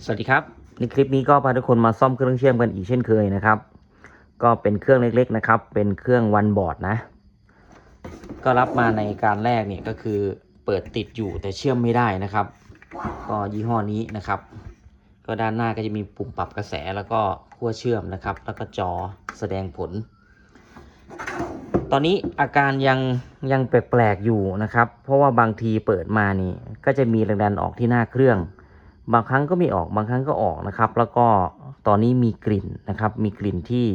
สวัสดีครับ ในคลิปนี้ก็พาทุกคนมาซ่อมเครื่องเชื่อมกันอีกเช่นเคยนะครับ ก็เป็นเครื่องเล็กๆนะครับ เป็นเครื่องวันบอร์ดนะ ก็รับมาในการแรกเนี่ยก็คือเปิดติดอยู่แต่เชื่อมไม่ได้นะครับ ก็ยี่ห้อนี้นะครับ ก็ด้านหน้าก็จะมีปุ่มปรับกระแสแล้วก็ขั้วเชื่อมนะครับ แล้วก็จอแสดงผล ตอนนี้อาการยังยังแปลกๆอยู่นะครับ เพราะว่าบางทีเปิดมานี่ก็จะมีแรงดันออกที่หน้าเครื่อง บางครั้งก็ไม่ออกบางครั้งก็ออกนะครับ แล้วก็ตอนนี้มีกลิ่นนะครับ มีกลิ่นที่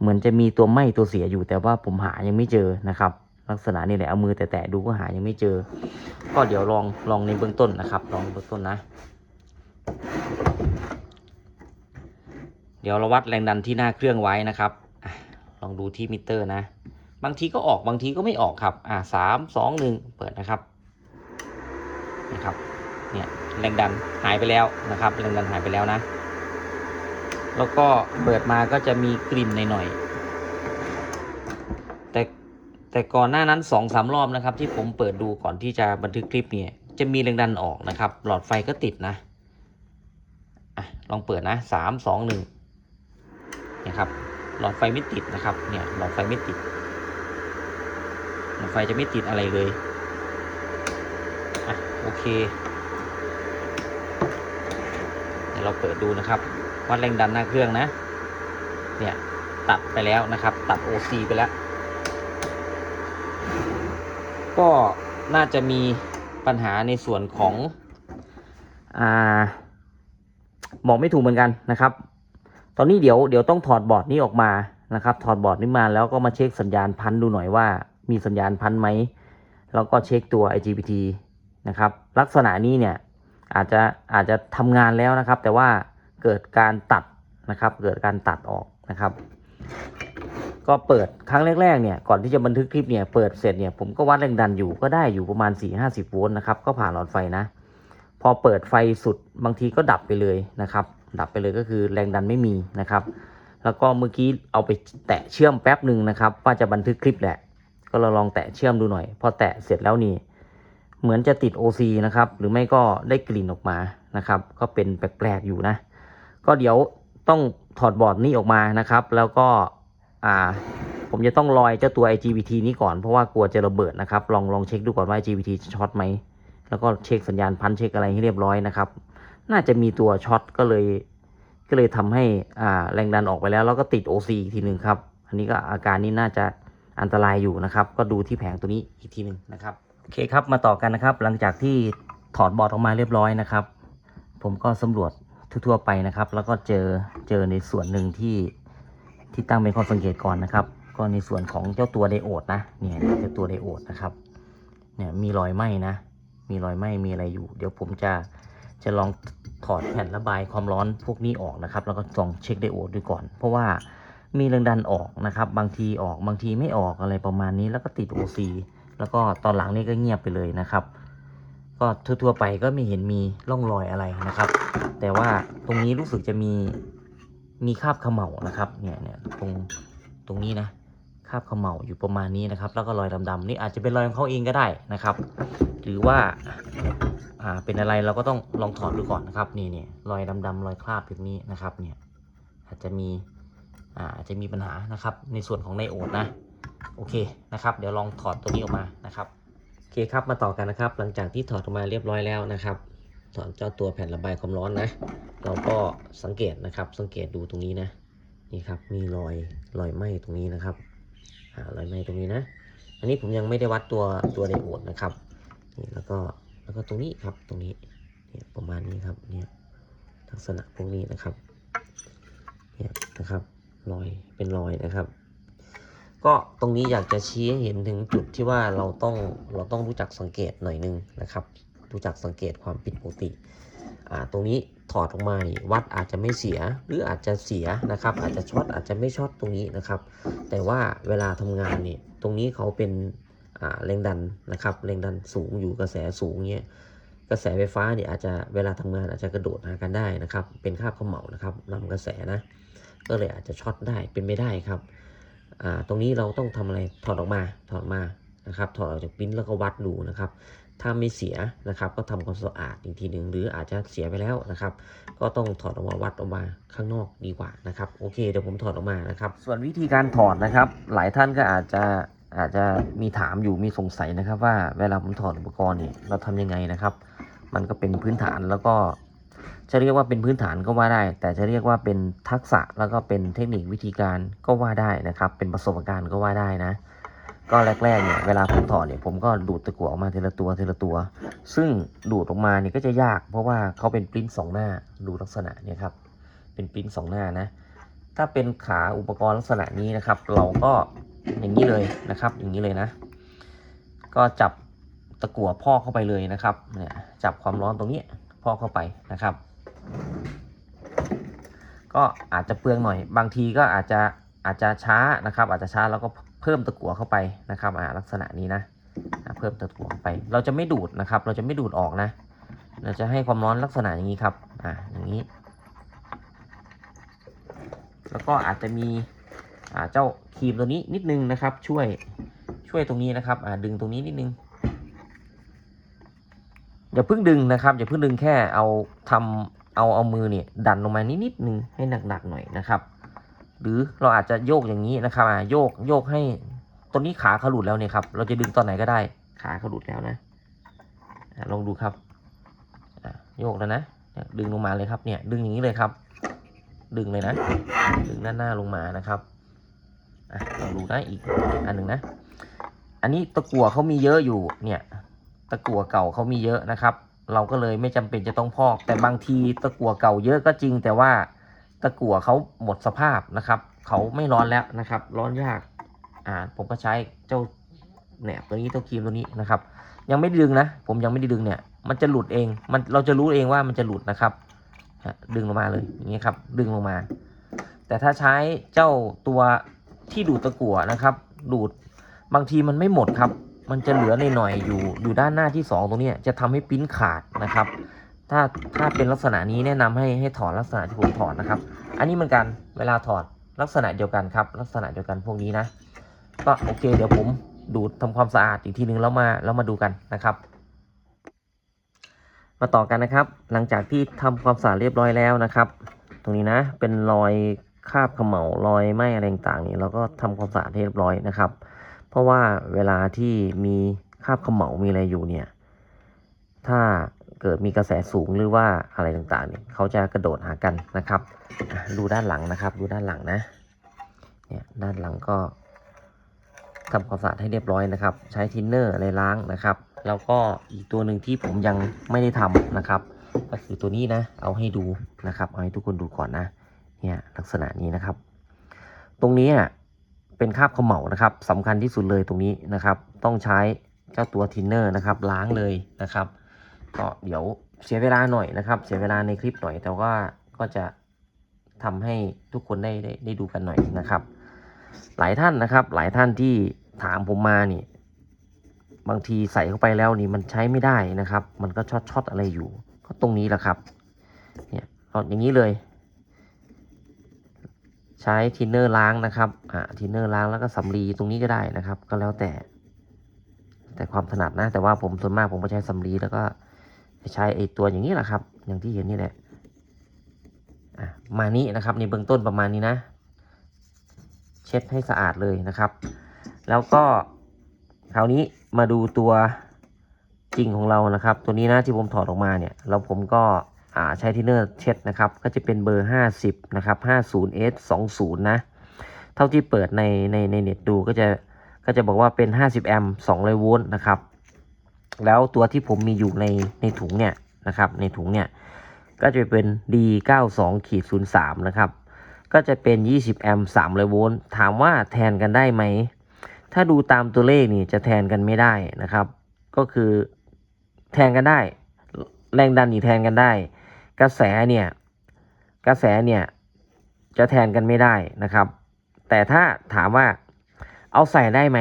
เหมือนจะมีตัวไหม้ตัวเสียอยู่ แต่ว่าผมหายังไม่เจอนะครับ ลักษณะนี้แหละเอามือแตะๆดูก็หายังไม่เจอ ก็เดี๋ยวลองลองในเบื้องต้นนะครับลองเบื้องต้นนะ เดี๋ยวเราวัดแรงดันที่หน้าเครื่องไว้นะครับลองดูที่มิเตอร์นะ บางทีก็ออกบางทีก็ไม่ออกครับ อ่าสามสองหนึ่งเปิดนะครับนะครับ เนี่ยแรงดันหายไปแล้วนะครับแรงดันหายไปแล้วนะ แล้วก็เปิดมาก็จะมีกลิ่นหน่อยๆแต่แต่ก่อนหน้านั้นสองสามรอบนะครับ ที่ผมเปิดดูก่อนที่จะบันทึกคลิปเนี่ย จะมีแรงดันออกนะครับ หลอดไฟก็ติดนะอะลองเปิดนะสามสองหนึ่งนะครับ หลอดไฟไม่ติดนะครับ เนี่ยหลอดไฟไม่ติดหลอดไฟจะไม่ติดอะไรเลย อะ โอเค ดี๋ยวเราเปิดดูนะครับ วัดแรงดันหน้าเครื่องนะ เนี่ยตัดไปแล้วนะครับ ตัด OC ไปแล้ว ก็น่าจะมีปัญหาในส่วนของอ่าบอกไม่ถูกเหมือนกันนะครับ ตอนนี้เดี๋ยวเดี๋ยวต้องถอดบอร์ดนี้ออกมานะครับ ถอดบอร์ดนี้มาแล้วก็มาเช็คสัญญาณพันดูหน่อยว่า มีสัญญาณพันไหมแล้วก็เช็คตัว IGBT นะครับ ลักษณะนี้เนี่ย อาจจะอาจจะทำงานแล้วนะครับ แต่ว่าเกิดการตัดนะครับ เกิดการตัดออกนะครับ ก็เปิดครั้งแรกๆเนี่ยก่อนที่จะบันทึกคลิปเนี่ยเปิดเสร็จเนี่ยผมก็วัดแรงดันอยู่ก็ได้อยู่ประมาณ 4-50โวลต์นะครับก็ผ่านหลอดไฟนะ พอเปิดไฟสุดบางทีก็ดับไปเลยนะครับ ดับไปเลยก็คือแรงดันไม่มีนะครับ แล้วก็เมื่อกี้เอาไปแตะเชื่อมแป๊บหนึ่งนะครับ ว่าจะบันทึกคลิปแหละ ก็เราลองแตะเชื่อมดูหน่อย พอแตะเสร็จแล้วนี่ เหมือนจะติด OC นะครับ หรือไม่ก็ได้กลิ่นออกมานะครับ ก็เป็นแปลกๆอยู่นะ ก็เดี๋ยวต้องถอดบอร์ดนี้ออกมานะครับ แล้วก็อ่าผมจะต้องลอยเจ้าตัว IGBT นี้ก่อนเพราะว่ากลัวจะระเบิดนะครับ ลองลองเช็คดูก่อนว่า IGBT จะช็อตไหม แล้วก็เช็คสัญญาณพันเช็คอะไรให้เรียบร้อยนะครับ น่าจะมีตัวช็อตก็เลย ก็เลยทำให้อ่าแรงดันออกไปแล้ว แล้วก็ติด OC อีกทีหนึ่งครับ อันนี้ก็อาการนี้น่าจะอันตรายอยู่นะครับ ก็ดูที่แผงตัวนี้อีกทีหนึ่งนะครับ อเคครับมาต่อกันนะครับ หลังจากที่ถอดบอร์ดออกมาเรียบร้อยนะครับ ผมก็สำรวจทั่วๆไปนะครับ แล้วก็เจอเจอในส่วนหนึ่งที่ที่ตั้งเป็นข้อสังเกตก่อนนะครับ ก็ในส่วนของเจ้าตัวไดโอดนะเนี่ยเจ้าตัวไดโอดนะครับเนี่ยมีรอยไหม้นะ มีรอยไหม้มีอะไรอยู่ เดี๋ยวผมจะจะลองถอดแผ่นระบายความร้อนพวกนี้ออกนะครับ แล้วก็ส่องเช็คไดโอดดูก่อน เพราะว่ามีแรงดันออกนะครับ บางทีออกบางทีไม่ออกอะไรประมาณนี้แล้วก็ติด OC แล้วก็ตอนหลังนี่ก็เงียบไปเลยนะครับ ก็ทั่วๆไปก็ไม่เห็นมีร่องรอยอะไรนะครับ แต่ว่าตรงนี้รู้สึกจะมีมีคราบเขม่านะครับเนี่ยเนี่ยตรงตรงนี้นะคราบเขม่าอยู่ประมาณนี้นะครับ แล้วก็รอยดำๆนี่อาจจะเป็นรอยของเขาเองก็ได้นะครับ หรือว่าอ่าเป็นอะไรเราก็ต้องลองถอดดูก่อนนะครับนี่เนี่ยรอยดำๆรอยคราบแบบนี้นะครับเนี่ยอาจจะมีอ่าอาจจะมีปัญหานะครับในส่วนของไดโอดนะ โอเคนะครับ เดี๋ยวลองถอดตัวนี้ออกมานะครับโอเคครับมาต่อกันนะครับ หลังจากที่ถอดออกมาเรียบร้อยแล้วนะครับ ถอดเจ้าตัวแผ่นระบายความร้อนนะ เราก็สังเกตนะครับ สังเกตดูตรงนี้นะนี่ครับมีรอยรอยไหม้ตรงนี้นะครับรอยไหม้ตรงนี้นะ อันนี้ผมยังไม่ได้วัดตัวตัวไดโอดนะครับนี่แล้วก็แล้วก็ตรงนี้ครับตรงนี้เนี่ยประมาณนี้ครับเนี่ยลักษณะพวกนี้นะครับเนี่ยนะครับรอยเป็นรอยนะครับ ก็ตรงนี้อยากจะชี้ให้เห็นถึงจุดที่ว่าเราต้องเราต้องรู้จักสังเกตหน่อยนึงนะครับ รู้จักสังเกตความผิดปกติ อ่า ตรงนี้ถอดออกมาวัดอาจจะไม่เสียหรืออาจจะเสียนะครับ อาจจะช็อตอาจจะไม่ช็อตตรงนี้นะครับ แต่ว่าเวลาทำงานนี่ตรงนี้เขาเป็นอ่าแรงดันนะครับแรงดันสูงอยู่กระแสสูงเนี่ยกระแสไฟฟ้าเนี่ยอาจจะเวลาทำงานอาจจะกระโดดหากันได้นะครับ เป็นคาบเขม่านะครับนำกระแสนะก็เลยอาจจะช็อตได้เป็นไม่ได้ครับ ตรงนี้เราต้องทำอะไรถอดออกมาถอดออกมานะครับ ถอดออกจากปิ้นแล้วก็วัดดูนะครับ ถ้าไม่เสียนะครับ ก็ทำความสะอาดอีกทีหนึ่งหรืออาจจะเสียไปแล้วนะครับ ก็ต้องถอดออกมาวัดออกมาข้างนอกดีกว่านะครับโอเคเดี๋ยวผมถอดออกมานะครับ ส่วนวิธีการถอดนะครับ หลายท่านก็อาจจะอาจจะมีถามอยู่มีสงสัยนะครับ ว่าเวลาผมถอดอุปกรณ์เนี่ยเราทำยังไงนะครับ มันก็เป็นพื้นฐานแล้วก็ จะเรียกว่าเป็นพื้นฐานก็ว่าได้ แต่จะเรียกว่าเป็นทักษะแล้วก็เป็นเทคนิควิธีการก็ว่าได้นะครับ เป็นประสบการณ์ก็ว่าได้นะ ก็แรกๆเนี่ยเวลาผมถอดเนี่ยผมก็ดูดตะกั่วออกมาทีละตัวทีละตัว ซึ่งดูดออกมาเนี่ยก็จะยาก เพราะว่าเขาเป็นปริ้นสองหน้าดูลักษณะเนี่ยครับเป็นปริ้นสองหน้านะ ถ้าเป็นขาอุปกรณ์ลักษณะนี้นะครับ เราก็อย่างนี้เลยนะครับ อย่างนี้เลยนะ ก็จับตะกั่วพอกเข้าไปเลยนะครับเนี่ยจับความร้อนตรงนี้พอกเข้าไปนะครับ ก็อาจจะเปลืองหน่อย บางทีก็อาจจะอาจจะช้านะครับ อาจจะช้าแล้วก็เพิ่มตะกั่วเข้าไปนะครับอ่าลักษณะนี้นะเพิ่มตะกั่วเข้าไป เราจะไม่ดูดนะครับ เราจะไม่ดูดออกนะ เราจะให้ความร้อนลักษณะอย่างนี้ครับอ่าอย่างนี้ แล้วก็อาจจะมีอ่าเจ้าครีมตัวนี้นิดนึงนะครับ ช่วยช่วยตรงนี้นะครับอ่าดึงตรงนี้นิดนึงอย่าเพิ่งดึงนะครับอย่าเพิ่งดึงแค่เอาทำ เอาเอามือเนี่ยดันลงมานิดนิดนึงให้หนักๆหน่อยนะครับ หรือเราอาจจะโยกอย่างนี้นะครับอ่าโยกโยกให้ตรงนี้ขาเขาหลุดแล้วเนี่ยครับ เราจะดึงตอนไหนก็ได้ ขาเขาหลุดแล้วนะลองดูครับโยกแล้วนะ ดึงลงมาเลยครับเนี่ย ดึงอย่างนี้เลยครับ ดึงเลยนะ ดึงด้านหน้าลงมานะครับอะลองดูนะอีกอันหนึ่งนะ อันนี้ตะกั่วเขามีเยอะอยู่เนี่ย ตะกั่วเก่าเขามีเยอะนะครับ เราก็เลยไม่จำเป็นจะต้องพอก แต่บางทีตะกั่วเก่าเยอะก็จริง แต่ว่าตะกั่วเขาหมดสภาพนะครับ เขาไม่ร้อนแล้วนะครับ ร้อนยาก อ่า ผมก็ใช้เจ้าแหนบตัวนี้เจ้าครีมตัวนี้นะครับ ยังไม่ดึงนะ ผมยังไม่ได้ดึงเนี่ย มันจะหลุดเอง มันเราจะรู้เองว่ามันจะหลุดนะครับดึงลงมาเลยอย่างนี้ครับ ดึงลงมา แต่ถ้าใช้เจ้าตัวที่ดูดตะกั่วนะครับ ดูดบางทีมันไม่หมดครับ มันจะเหลือในหน่อยๆอยู่อยู่ด้านหน้าที่สองตรงนี้จะทำให้ปิ้นขาดนะครับ ถ้าถ้าเป็นลักษณะนี้แนะนำให้ให้ถอดลักษณะที่ผมถอดนะครับ อันนี้เหมือนกันเวลาถอดลักษณะเดียวกันครับ ลักษณะเดียวกันพวกนี้นะ ก็โอเค เดี๋ยวผมดูดทำความสะอาดอีกทีนึงแล้วมาแล้วมาดูกันนะครับ มาต่อกันนะครับ หลังจากที่ทำความสะอาดเรียบร้อยแล้วนะครับ ตรงนี้นะเป็นรอยคราบเขมเหลารอยไหมอะไรต่างๆนี่เราก็ทำความสะอาดให้เรียบร้อยนะครับ เพราะว่าเวลาที่มีคาบเขมเหลามีอะไรอยู่เนี่ย ถ้าเกิดมีกระแสสูงหรือว่าอะไรต่างๆเนี่ยเขาจะกระโดดหากันนะครับ ดูด้านหลังนะครับ ดูด้านหลังนะ เนี่ยด้านหลังก็ทำความสะอาดให้เรียบร้อยนะครับ ใช้ทินเนอร์อะไรล้างนะครับ แล้วก็อีกตัวหนึ่งที่ผมยังไม่ได้ทำนะครับ ก็คือตัวนี้นะ เอาให้ดูนะครับ เอาให้ทุกคนดูก่อนนะ เนี่ยลักษณะนี้นะครับ ตรงนี้อะ เป็นคราบเขมเหลานะครับสำคัญที่สุดเลยตรงนี้นะครับ ต้องใช้เจ้าตัวทินเนอร์นะครับ ล้างเลยนะครับ ก็เดี๋ยวเสียเวลาหน่อยนะครับ เสียเวลาในคลิปหน่อย แต่ว่าก็จะทำให้ทุกคนได้ได้ได้ดูกันหน่อยนะครับ หลายท่านนะครับ หลายท่านที่ถามผมมานี่ บางทีใส่เข้าไปแล้วนี่มันใช้ไม่ได้นะครับ มันก็ช็อตช็อตอะไรอยู่ ก็ตรงนี้แหละครับ เนี่ยก็อย่างนี้เลย ใช้ทินเนอร์ล้างนะครับอ่าทินเนอร์ล้างแล้วก็สำลีตรงนี้ก็ได้นะครับ ก็แล้วแต่ แต่ความถนัดนะ แต่ว่าผมส่วนมากผมก็ใช้สำลีแล้วก็ใช้ไอตัวอย่างนี้แหละครับ อย่างที่เห็นนี่แหละอะมานี้นะครับ ในเบื้องต้นประมาณนี้นะ เช็ดให้สะอาดเลยนะครับ แล้วก็คราวนี้มาดูตัวจริงของเรานะครับ ตัวนี้นะที่ผมถอดออกมาเนี่ย แล้วผมก็ ใช้ทินเนอร์เช็ดนะครับก็จะเป็นเบอร์ 50 นะครับ 50s 20 นะ เท่าที่เปิดในในในเน็ตดูก็จะก็จะบอกว่าเป็น 50 แอมป์200 โวลต์นะครับ แล้วตัวที่ผมมีอยู่ในในถุงเนี่ยนะครับในถุงเนี่ยก็จะเป็น D92 ขีด03 นะครับ ก็จะเป็น 20 แอมป์300 โวลต์ถามว่าแทนกันได้ไหม ถ้าดูตามตัวเลขนี่จะแทนกันไม่ได้นะครับ ก็คือแทนกันได้ แรงดันนี่แทนกันได้ กระแสเนี่ยกระแสเนี่ยจะแทนกันไม่ได้นะครับ แต่ถ้าถามว่าเอาใส่ได้ไหม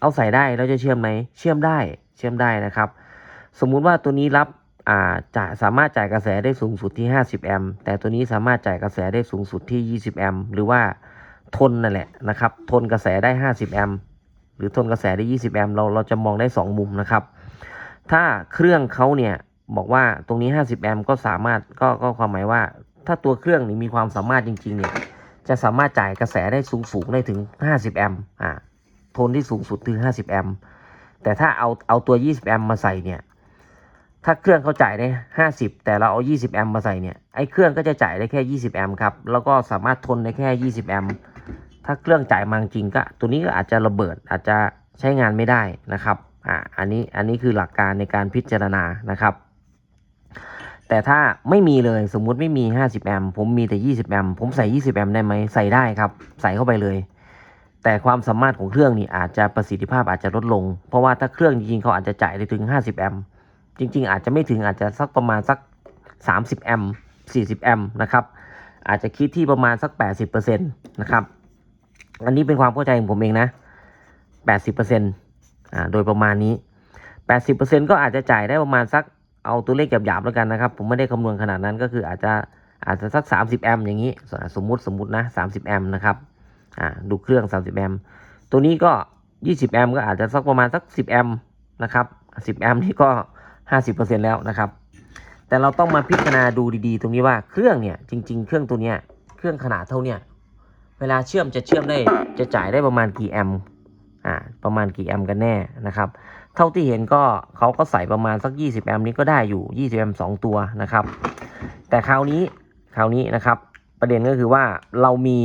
เอาใส่ได้แล้วจะเชื่อมไหม เชื่อมได้เชื่อมได้นะครับ สมมุติว่าตัวนี้รับอ่าจ่ายสามารถจ่ายกระแสได้สูงสุดที่ 50 แอมป์แต่ตัวนี้สามารถจ่ายกระแสได้สูงสุดที่ 20 แอมป์หรือว่าทนนั่นแหละนะครับ ทนกระแสได้ 50 แอมป์หรือทนกระแสได้ 20 แอมป์เราเราจะมองได้ 2 มุมนะครับ ถ้าเครื่องเขาเนี่ย บอกว่าตรงนี้ 50 แอมป์ก็สามารถก็ก็ความหมายว่า ถ้าตัวเครื่องนี่มีความสามารถจริง ๆ เนี่ย จะสามารถจ่ายกระแสได้สูงสูงได้ถึง 50 แอมป์อ่าโทนที่สูงสุดคือ 50 แอมป์แต่ถ้าเอาเอาตัว 20 แอมป์มาใส่เนี่ย ถ้าเครื่องเขาจ่ายได้ 50 แต่เราเอา 20 แอมป์มาใส่เนี่ยไอ้เครื่องก็จะจ่ายได้แค่ 20 แอมป์ครับแล้วก็สามารถทนได้แค่ 20 แอมป์ถ้าเครื่องจ่ายมาจริงก็ ตัวนี้ก็อาจจะระเบิดอาจจะใช้งานไม่ได้นะครับอ่าอันนี้อันนี้คือหลักการในการพิจารณานะครับ แต่ถ้าไม่มีเลยสมมุติไม่มี 50 แอมป์ผมมีแต่ 20 แอมป์ผมใส่ 20 แอมป์ได้ไหมใส่ได้ครับ ใส่เข้าไปเลย แต่ความสามารถของเครื่องนี่อาจจะประสิทธิภาพอาจจะลดลง เพราะว่าถ้าเครื่องจริงๆเขาอาจจะจ่ายได้ถึง 50 แอมป์จริง ๆ อาจจะไม่ถึงอาจจะสักประมาณสัก 30 แอมป์40 แอมป์นะครับอาจจะคิดที่ประมาณสัก 80%นะครับอันนี้เป็นความเข้าใจของผมเองนะ 80%อ่าโดยประมาณนี้ 80%ก็อาจจะจ่ายได้ประมาณสัก เอาตัวเลขหยาบๆแล้วกันนะครับ ผมไม่ได้คำนวณขนาดนั้นก็คืออาจจะอาจจะสัก 30 แอมป์อย่างนี้ สมมุติสมมุตินะ30 แอมป์นะครับอ่าดูเครื่อง 30 แอมป์ตัวนี้ก็ 20 แอมป์ก็อาจจะสักประมาณสัก 10 แอมป์นะครับ 10 แอมป์นี่ก็ 50%แล้วนะครับ แต่เราต้องมาพิจารณาดูดีๆ ตรงนี้ว่าเครื่องเนี่ยจริง ๆ เครื่องตัวเนี้ยเครื่องขนาดเท่าเนี้ยเวลาเชื่อมจะเชื่อมได้จะจ่ายได้ประมาณกี่แอมป์อ่าประมาณกี่แอมป์กันแน่นะครับ เท่าที่เห็นก็เขาก็ใส่ประมาณสัก 20 แอมป์นี้ก็ได้อยู่ 20 แอมป์2ตัวนะครับ แต่คราวนี้คราวนี้นะครับ ประเด็นก็คือว่าเรามี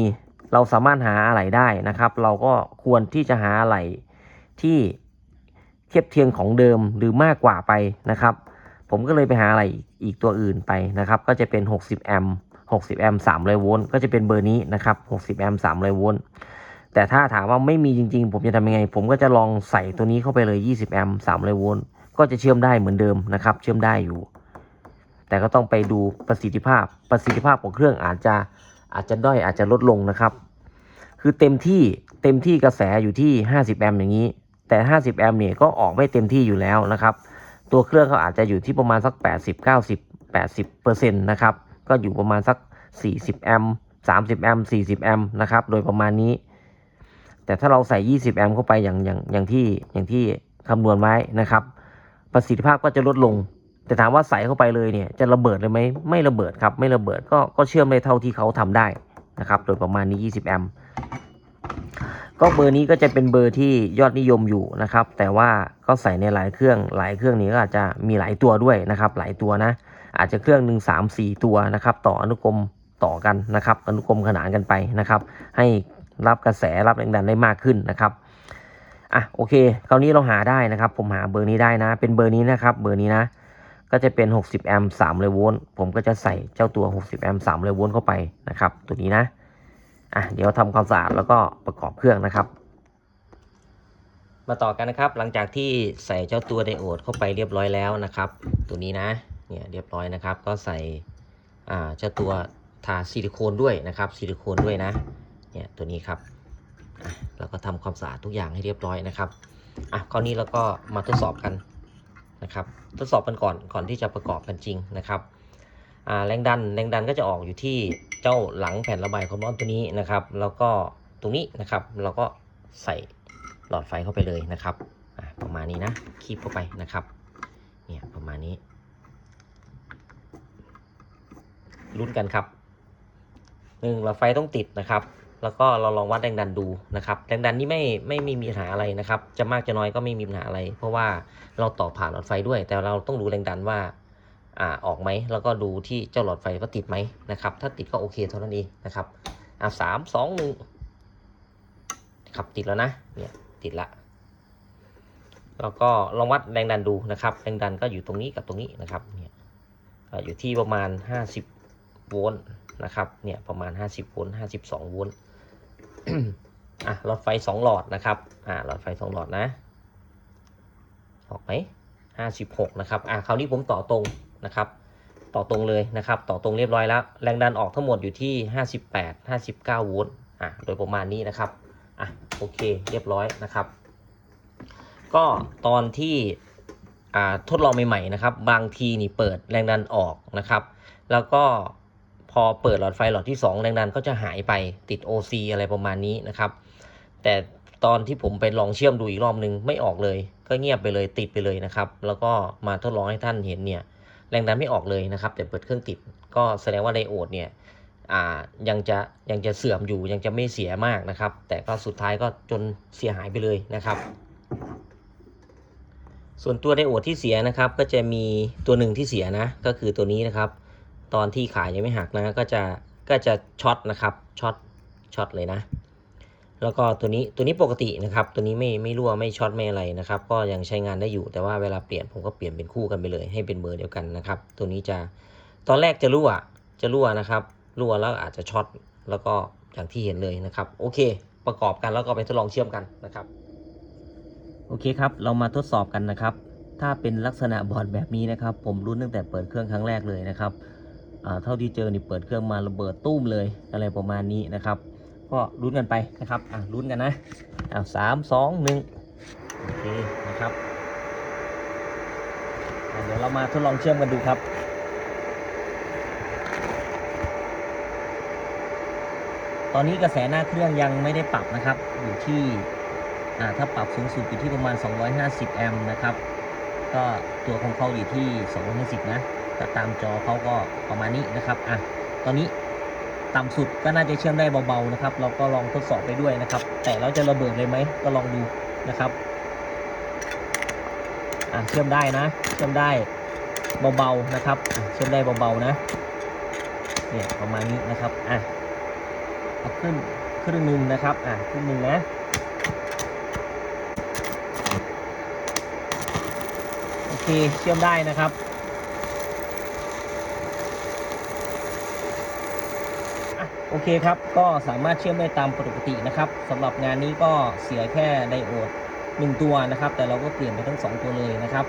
เราสามารถหาอะไหล่ได้นะครับ เราก็ควรที่จะหาอะไหล่ที่เทียบเทียงของเดิมหรือมากกว่าไปนะครับ ผมก็เลยไปหาอะไรอีกตัวอื่นไปนะครับ ก็จะเป็น 60 แอมป์ 60 แอมป์ 300 โวลต์ ก็จะเป็นเบอร์นี้นะครับ 60 แอมป์ 300 โวลต์ แต่ถ้าถามว่าไม่มีจริงๆ ผมจะทำยังไง ผมก็จะลองใส่ตัวนี้เข้าไปเลย 20 แอมป์300โวลต์ก็จะเชื่อมได้เหมือนเดิมนะครับ เชื่อมได้อยู่ แต่ก็ต้องไปดูประสิทธิภาพ ประสิทธิภาพของเครื่องอาจจะอาจจะด้อยอาจจะลดลงนะครับ คือเต็มที่เต็มที่กระแสอยู่ที่ 50 แอมป์อย่างนี้ แต่ 50 แอมป์เนี่ยก็ออกไม่เต็มที่อยู่แล้วนะครับ ตัวเครื่องเขาอาจจะอยู่ที่ประมาณสัก 80 90 80เปอร์เซ็นต์นะครับ ก็อยู่ประมาณสัก 40 แอมป์30 แอมป์40 แอมป์นะครับ โดยประมาณนี้ แต่ถ้าเราใส่ 20 แอมป์เข้าไปอย่างอย่างอย่างที่อย่างที่คำนวณไว้นะครับ ประสิทธิภาพก็จะลดลง แต่ถามว่าใส่เข้าไปเลยเนี่ยจะระเบิดเลยไหมไม่ระเบิดครับ ไม่ระเบิดก็ก็เชื่อมได้เท่าที่เขาทำได้นะครับ โดยประมาณนี้ 20 แอมป์ก็เบอร์นี้ก็จะเป็นเบอร์ที่ยอดนิยมอยู่นะครับ แต่ว่าก็ใส่ในหลายเครื่องหลายเครื่องนี้ก็อาจจะมีหลายตัวด้วยนะครับ หลายตัวนะ อาจจะเครื่องหนึ่งสามสี่ตัวนะครับ ต่ออนุกรมต่อกันนะครับ อนุกรมขนานกันไปนะครับ ให้ รับกระแสรับแรงดันได้มากขึ้นนะครับอะโอเคคราวนี้เราหาได้นะครับ ผมหาเบอร์นี้ได้นะ เป็นเบอร์นี้นะครับ เบอร์นี้นะ ก็จะเป็น 60 แอมป์300โวลต์ผมก็จะใส่เจ้าตัว 60 แอมป์300โวลต์เข้าไปนะครับ ตัวนี้นะอะเดี๋ยวทำความสะอาดแล้วก็ประกอบเครื่องนะครับ มาต่อกันนะครับ หลังจากที่ใส่เจ้าตัวไดโอดเข้าไปเรียบร้อยแล้วนะครับ ตัวนี้นะเนี่ยเรียบร้อยนะครับ ก็ใส่อ่าเจ้าตัวทาซิลิโคนด้วยนะครับซิลิโคนด้วยนะ เนี่ยตัวนี้ครับแล้วก็ทำความสะอาดทุกอย่างให้เรียบร้อยนะครับอะคราวนี้เราก็มาทดสอบกันนะครับ ทดสอบกันก่อนก่อนที่จะประกอบกันจริงนะครับอ่าแรงดันแรงดันก็จะออกอยู่ที่เจ้าหลังแผ่นระบายความร้อนตัวนี้นะครับ แล้วก็ตรงนี้นะครับเราก็ใส่หลอดไฟเข้าไปเลยนะครับอ่าประมาณนี้นะคีบเข้าไปนะครับเนี่ยประมาณนี้ลุ้นกันครับหนึ่งหลอดไฟต้องติดนะครับ แล้วก็เราลองวัดแรงดันดูนะครับแรงดันนี้ไม่ไม่ไม่มีปัญหาอะไรนะครับ จะมากจะน้อยก็ไม่มีปัญหาอะไร เพราะว่าเราต่อผ่านหลอดไฟด้วย แต่เราต้องดูแรงดันว่าอ่าออกไหมแล้วก็ดูที่เจ้าหลอดไฟว่าติดไหมนะครับ ถ้าติดก็โอเคเท่านั้นเองนะครับอ่าสามสองหนึ่งครับติดแล้วนะเนี่ยติดละแล้วก็ลองวัดแรงดันดูนะครับ แรงดันก็อยู่ตรงนี้กับตรงนี้นะครับเนี่ยอยู่ที่ประมาณ 50 โวลต์ นะครับเนี่ยประมาณ 50โวลต์52โวลต์อะหลอดไฟ 2 หลอดนะครับอ่าหลอดไฟ 2 หลอดนะออกไหม56นะครับอะคราวนี้ผมต่อตรงนะครับต่อตรงเลยนะครับต่อตรงเรียบร้อยแล้ว แรงดันออกทั้งหมดอยู่ที่ 58 59โวลต์อะโดยประมาณนี้นะครับอะโอเคเรียบร้อยนะครับ ก็ตอนที่อ่าทดลองใหม่ๆนะครับ บางทีนี่เปิดแรงดันออกนะครับ แล้วก็ อเปิดหลอดไฟหลอดที่ 2 แรงดันก็จะหายไปติด OC อะไรประมาณนี้นะครับ แต่ตอนที่ผมไปลองเชื่อมดูอีกรอบนึงไม่ออกเลย ก็เงียบไปเลยติดไปเลยนะครับ แล้วก็มาทดลองให้ท่านเห็นเนี่ยแรงดันไม่ออกเลยนะครับ แต่เปิดเครื่องติดก็แสดงว่าไดโอดเนี่ยยังจะยังจะเสื่อมอยู่ยังจะไม่เสียมากนะครับ แต่ก็สุดท้ายก็จนเสียหายไปเลยนะครับ ส่วนตัวไดโอดที่เสียนะครับ ก็จะมีตัวหนึ่งที่เสียนะก็คือตัวนี้นะครับ ตอนที่ขายยังไม่หักนะก็จะก็จะช็อตนะครับช็อตช็อตเลยนะ แล้วก็ตัวนี้ตัวนี้ปกตินะครับ ตัวนี้ไม่ไม่รั่วไม่ช็อตไม่อะไรนะครับ ก็ยังใช้งานได้อยู่แต่ว่าเวลาเปลี่ยนผมก็เปลี่ยนเป็นคู่กันไปเลย ให้เป็นเบอร์เดียวกันนะครับ ตัวนี้จะตอนแรกจะรั่วจะรั่วนะครับรั่วแล้วอาจจะช็อตแล้วก็อย่างที่เห็นเลยนะครับ โอเค ประกอบกันแล้วก็ไปทดลองเชื่อมกันนะครับ โอเคครับ เรามาทดสอบกันนะครับ ถ้าเป็นลักษณะบอร์ดแบบนี้นะครับ ผมรุ้นตั้งแต่เปิดเครื่องครั้งแรกเลยนะครับ เท่าที่เจอนี่เปิดเครื่องมาระเบิดตุ้มเลยอะไรประมาณนี้นะครับ ก็ลุ้นกันไปนะครับอะลุ้นกันนะอะสามสองหนึ่งโอเคนะครับเดี๋ยวเรามาทดลองเชื่อมกันดูครับตอนนี้กระแสหน้าเครื่องยังไม่ได้ปรับนะครับ อยู่ที่อ่าถ้าปรับสูงสุดอยู่ที่ประมาณ 250 แอมป์นะครับ ก็ตัวของเขาอยู่ที่ 250 นะ แต่ตามจอเขาก็ประมาณนี้นะครับอะตอนนี้ต่ำสุดก็น่าจะเชื่อมได้เบาๆนะครับ เราก็ลองทดสอบไปด้วยนะครับ แต่เราจะระเบิดเลยไหมก็ลองดูนะครับอะเชื่อมได้นะ เชื่อมได้เบาๆนะครับเชื่อมได้เบาๆนะเนี่ยประมาณนี้นะครับอะเอาขึ้นครึ่งหนึ่งนะครับอะครึ่งหนึ่งนะโอเคเชื่อมได้นะครับ อะ โอเคครับ ก็สามารถเชื่อมได้ตามปกตินะครับสำหรับงานนี้ก็เสียแค่ไดโอดหนึ่งตัวนะครับ แต่เราก็เปลี่ยนไปทั้งสองตัวเลยนะครับ